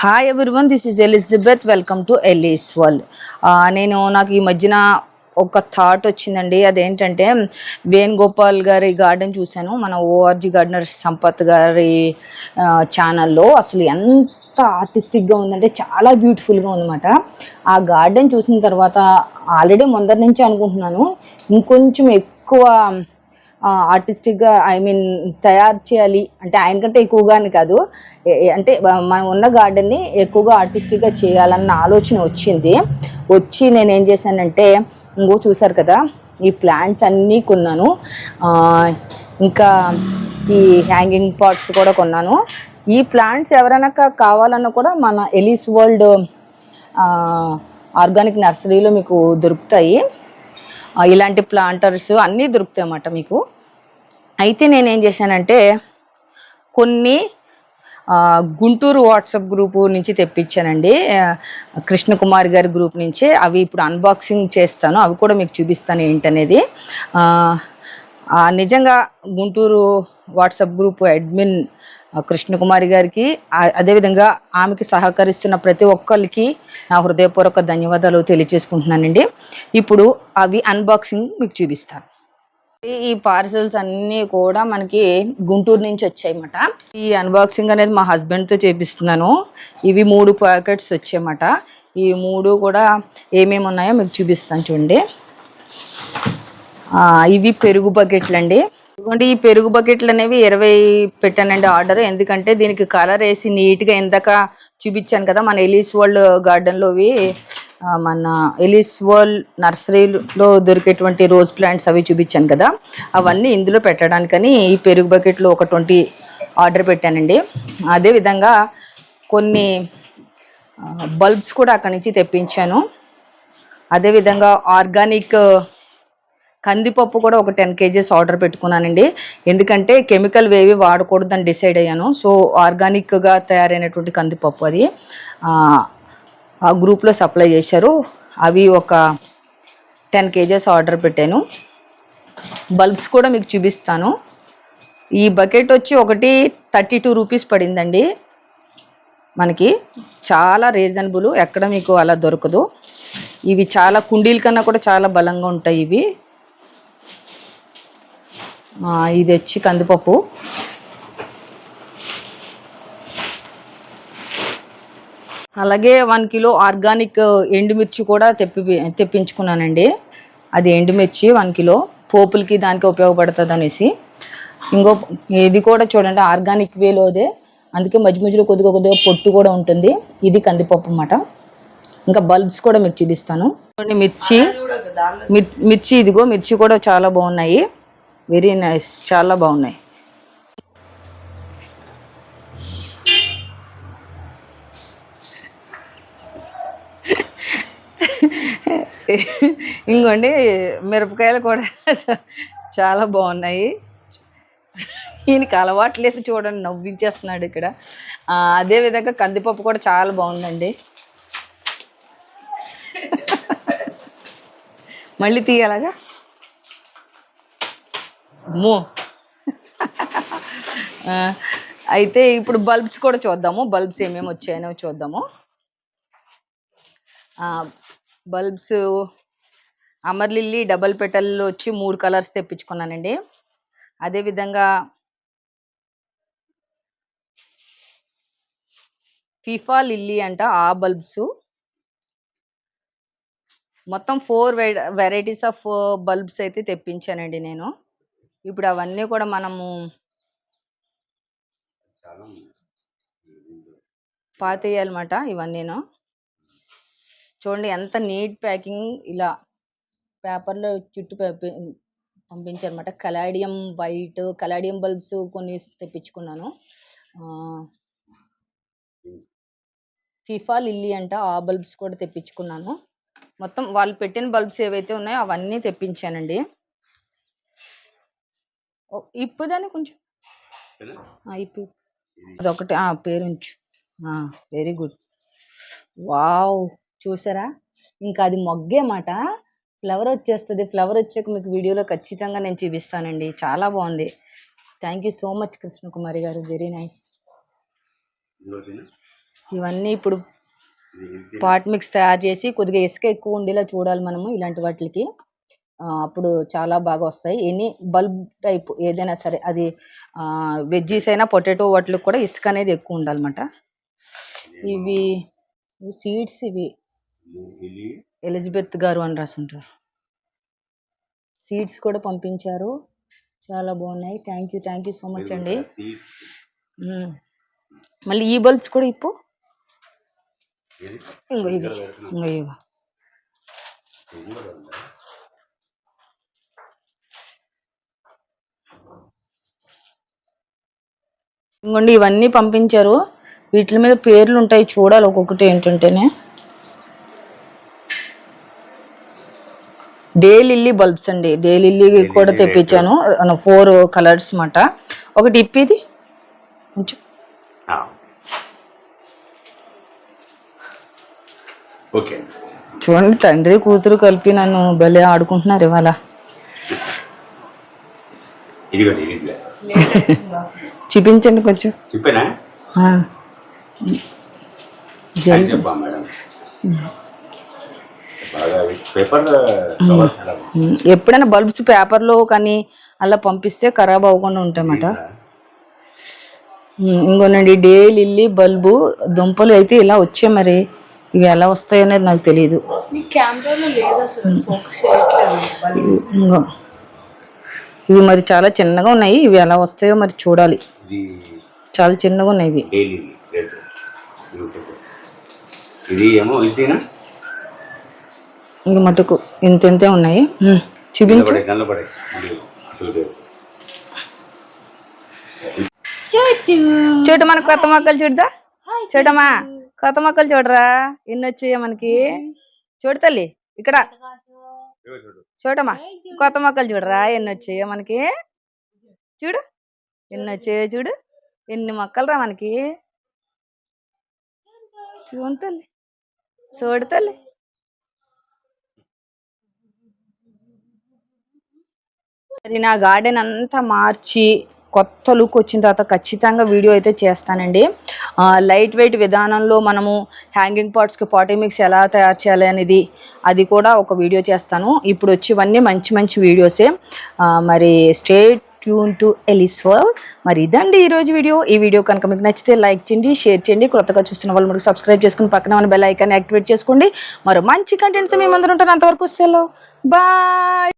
Hi everyone this is Elizabeth welcome to Ellie's world నేను నాకు ఈ మధ్యన ఒక థాట్ వచ్చిందండి. అదేంటంటే వేణుగోపాల్ గారి గార్డెన్ చూశాను. మన ఓఆర్జీ గార్డెనర్ సంపత్ గారి ఛానల్లో అసలు ఎంత ఆర్టిస్టిక్గా ఉందంటే చాలా బ్యూటిఫుల్గా ఉందన్నమాట. ఆ గార్డెన్ చూసిన తర్వాత ఆల్రెడీ ముందరి నుంచి అనుకుంటున్నాను. ఇంకొంచెం ఎక్కువ ఆర్టిస్టిక్గా ఐ మీన్ తయారు చేయాలి. అంటే ఆయన కంటే ఎక్కువగా అని కాదు. ఏ- అంటే మనం ఉన్న గార్డెన్ని ఎక్కువగా ఆర్టిస్టిక్గా చేయాలన్న ఆలోచన వచ్చింది. వచ్చి నేను ఏం చేశానంటే ఇంకో చూసారు కదా ఈ ప్లాంట్స్ అన్నీ కొన్నాను. ఇంకా ఈ హ్యాంగింగ్ పాట్స్ కూడా కొన్నాను. ఈ ప్లాంట్స్ ఎవరైనా కా- కావాలన్నా కూడా మన ఎలీస్ వరల్డ్ ఆర్గానిక్ నర్సరీలో మీకు దొరుకుతాయి. ఇలాంటి ప్లాంటర్స్ అన్నీ దొరుకుతాయి అన్నమాట మీకు. అయితే నేనేం చేశానంటే కొన్ని గుంటూరు వాట్సాప్ గ్రూపు నుంచి తెప్పించానండి. కృష్ణకుమార్ గారి గ్రూప్ నుంచి అవి ఇప్పుడు అన్బాక్సింగ్ చేస్తాను. అవి కూడా మీకు చూపిస్తాను ఏంటనేది. నిజంగా Guntur WhatsApp group admin Krishnakumari గారికి అదేవిధంగా ఆమెకి సహకరిస్తున్న ప్రతి ఒక్కరికి నా హృదయపూర్వక ధన్యవాదాలు తెలియజేసుకుంటున్నానండి. ఇప్పుడు అవి అన్బాక్సింగ్ మీకు చూపిస్తాను. ఈ- పార్సెల్స్ పార్సల్స్ అన్నీ కూడా మనకి గుంటూరు నుంచి వచ్చాయన్నమాట. ఈ అన్బాక్సింగ్ అనేది మా హస్బెండ్తో చేపిస్తున్నాను. ఇవి మూడు ప్యాకెట్స్ వచ్చాయన్నమాట. ఈ మూడు కూడా ఏమేమి ఉన్నాయో మీకు చూపిస్తాను చూడండి. ఇవి పెరుగు బకెట్లు అండి ఇదిగోండి ఈ పెరుగు బకెట్లు అనేవి ఇరవై పెట్టానండి ఆర్డర్. ఎందుకంటే దీనికి కలర్ వేసి నీట్గా ఇందాక చూపించాను కదా మన ఎలీస్ వరల్డ్ గార్డెన్లోవి మన ఎలీస్ వరల్డ్ నర్సరీలో దొరికేటువంటి రోజ్ ప్లాంట్స్ అవి చూపించాను కదా అవన్నీ ఇందులో పెట్టడానికని ఈ పెరుగు బకెట్లు ఒక ట్వంటీ ఆర్డర్ పెట్టానండి. అదేవిధంగా కొన్ని బల్బ్స్ కూడా అక్కడి నుంచి తెప్పించాను. అదేవిధంగా ఆర్గానిక్ కందిపప్పు కూడా ఒక టెన్ కేజెస్ ఆర్డర్ పెట్టుకున్నానండి. ఎందుకంటే కెమికల్ వేవి వాడకూడదని డిసైడ్ అయ్యాను. సో ఆర్గానిక్గా తయారైనటువంటి కందిపప్పు అది ఆ, గ్రూప్లో సప్లై చేశారు. అవి ఒక టెన్ కేజెస్ ఆర్డర్ పెట్టాను. బల్బ్స్ కూడా మీకు చూపిస్తాను. ఈ బకెట్ వచ్చి ఒకటి థర్టీ టూ రూపీస్ పడిందండి. మనకి చాలా రీజనబుల్ ఎక్కడ మీకు అలా దొరకదు. ఇవి చాలా కుండీల కన్నా కూడా చాలా బలంగా ఉంటాయి ఇవి. ఇది వచ్చి కందిపప్పు. అలాగే వన్ కిలో ఆర్గానిక్ ఎండుమిర్చి కూడా తెప్పి తెప్పించుకున్నానండి. అది ఎండుమిర్చి వన్ కిలో. పోపులకి దానికి ఉపయోగపడుతుంది అనేసి ఇంకో ఇది కూడా చూడండి ఆర్గానిక్ వేలోదే అందుకే మధ్య మధ్యలో కొద్దిగా కొద్దిగా పొట్టు కూడా ఉంటుంది. ఇది కందిపప్పు అన్నమాట. ఇంకా బల్బ్స్ కూడా మీకు చూపిస్తాను. చూడండి మిర్చి మిర్చి ఇదిగో మిర్చి కూడా చాలా బాగున్నాయి. వెరీ నైస్ చాలా బాగున్నాయి. ఇంకోండి మిరపకాయలు కూడా చాలా బాగున్నాయి. ఈయనకి అలవాట్లేదు చూడండి నవ్వించేస్తున్నాడు ఇక్కడ. అదే అదేవిధంగా కందిపప్పు కూడా చాలా బాగుందండి. మళ్ళీ తీయాలగా? అమ్మో. అయితే ఇప్పుడు బల్బ్స్ కూడా చూద్దాము. బల్బ్స్ ఏమేమి వచ్చాయనో చూద్దాము. బల్బ్స్ అమర్లిల్లీ డబల్ పెటల్ వచ్చి మూడు కలర్స్ తెప్పించుకున్నానండి. అదేవిధంగా ఫిఫా లిల్లీ అంట ఆ బల్బ్స్. మొత్తం ఫోర్ వెరైటీస్ ఆఫ్ బల్బ్స్ అయితే తెప్పించానండి నేను. ఇప్పుడు అవన్నీ కూడా మనము పాతేయాలన్నమాట ఇవన్నీను. చూడండి ఎంత నీట్ ప్యాకింగ్ ఇలా పేపర్లో చుట్టూ పంపి- పంపించారన్నమాట. కలాడియం వైట్ కలాడియం బల్బ్స్ కొన్ని తెప్పించుకున్నాను. ఫిఫా లిల్లీ అంట ఆ బల్బ్స్ కూడా తెప్పించుకున్నాను. మొత్తం వాళ్ళు పెట్టిన బల్బ్స్ ఏవైతే ఉన్నాయో అవన్నీ తెప్పించానండి. ఇప్పుదని కొంచెం. ఇప్పు. అదొకటి ఆ, పేరు ఉంచు వెరీ గుడ్. వావ్ చూసారా? ఇంకా అది మొగ్గే మాట. ఫ్లవర్ వచ్చేస్తుంది. ఫ్లవర్ వచ్చాక మీకు వీడియోలో ఖచ్చితంగా నేను చూపిస్తానండి. చాలా బాగుంది. Thank you so much Krishnakumari garu. Very nice. ఇవన్నీ ఇప్పుడు పాట్ మిక్స్ తయారు చేసి కొద్దిగా ఇసుక ఎక్కువ ఉండేలా చూడాలి మనము ఇలాంటి వాటికి. అప్పుడు చాలా బాగా వస్తాయి. ఎనీ బల్బ్ టైప్ ఏదైనా సరే అది వెజ్జీస్ అయినా పొటాటో వాటికి కూడా ఇసుక అనేది ఎక్కువ ఉండాలన్నమాట. ఇవి సీడ్స్ ఇవి. ఎలిజబెత్ గారు అని రాసుంటారు. సీడ్స్ కూడా పంపించారు. చాలా బాగున్నాయి. Thank you thank you so much అండి. మళ్ళీ ఈ బల్బ్స్ కూడా ఇప్పు. ఇంకో ఇవి. ఇంకో ఇవి ఇది కూడా ఉందా? ఇంకోండి ఇవన్నీ పంపించారు. వీటి మీద పేర్లు ఉంటాయి చూడాలి ఒక్కొక్కటి ఏంటంటేనే. డే లిల్లీ బల్బ్స్ అండి. డే లిల్లీ కూడా తెప్పించాను. ఫోర్ కలర్స్ మాట. ఒకటి ఇప్పిది కొంచెం. ఓకే. చూడండి తండ్రి కూతురు కలిపి నన్ను భలే ఆడుకుంటున్నారు ఇవాళ. ఇది చూపించండి కొంచెం. చెప్పానా? చెప్పా మేడం. ఎప్పుడైనా బల్బ్స్ పేపర్లో కానీ అలా పంపిస్తే ఖరాబ్ అవ్వకుండా ఉంటాయన్నమాట. ఇంకోనండి డే లిల్లీ బల్బు దుంపలు అయితే ఇలా వచ్చాయి మరి. ఇవి ఎలా వస్తాయి అనేది నాకు తెలియదు నీ కెమెరాలో లేదు అసలు ఫోకస్ చేయట్లేదు. బల్బు. ఇంకో ఇవి మరి చాలా చిన్నగా ఉన్నాయి. ఇవి ఎలా వస్తాయో మరి చూడాలి. ఇది చాలా చిన్నగా ఉన్నాయి ఇవి. ఇది ఏమో ఇదేనా? ఇంక మటుకు ఇంత ఇంతే ఉన్నాయి. చూపించు. చూడు. మన కొత్త మొక్కలు చూడదా? చూడమ్మా కొత్త మొక్కలు చూడరా? ఎన్ని వచ్చాయో మనకి? చూడు తల్లి ఇక్కడ. చూడమ్మా కొత్త మొక్కలు చూడరా? ఎన్ని వచ్చాయో మనకి? చూడు. ఎన్ని వచ్చాయో చూడు. ఎన్ని మొక్కలు రా మనకి? చూడు తల్లి. చూడు తల్లి. అది నా గార్డెన్ అంతా మార్చి కొత్త లుక్ వచ్చిన తర్వాత ఖచ్చితంగా వీడియో అయితే చేస్తానండి. లైట్ వెయిట్ విధానంలో మనము హ్యాంగింగ్ పార్ట్స్కి పాటీ మిక్స్ ఎలా తయారు చేయాలి అనేది అది కూడా ఒక వీడియో చేస్తాను. ఇప్పుడు వచ్చేవన్నీ మంచి మంచి వీడియోసే మరి స్టేట్ ట్యూన్ టు ఎలిస్వల్ మరి ఇదండి ఈరోజు వీడియో ఈ వీడియో కనుక మీకు నచ్చితే లైక్ చేయండి షేర్ చేయండి. కొత్తగా చూస్తున్న వాళ్ళు మనకు సబ్స్క్రైబ్ చేసుకుని పక్కన ఉన్న బెల్ ఐకాన్ యాక్టివేట్ చేసుకోండి. మరో మంచి కంటెంట్తో మేము అందరూ ఉంటాను. అంతవరకు సెలవు. బాయ్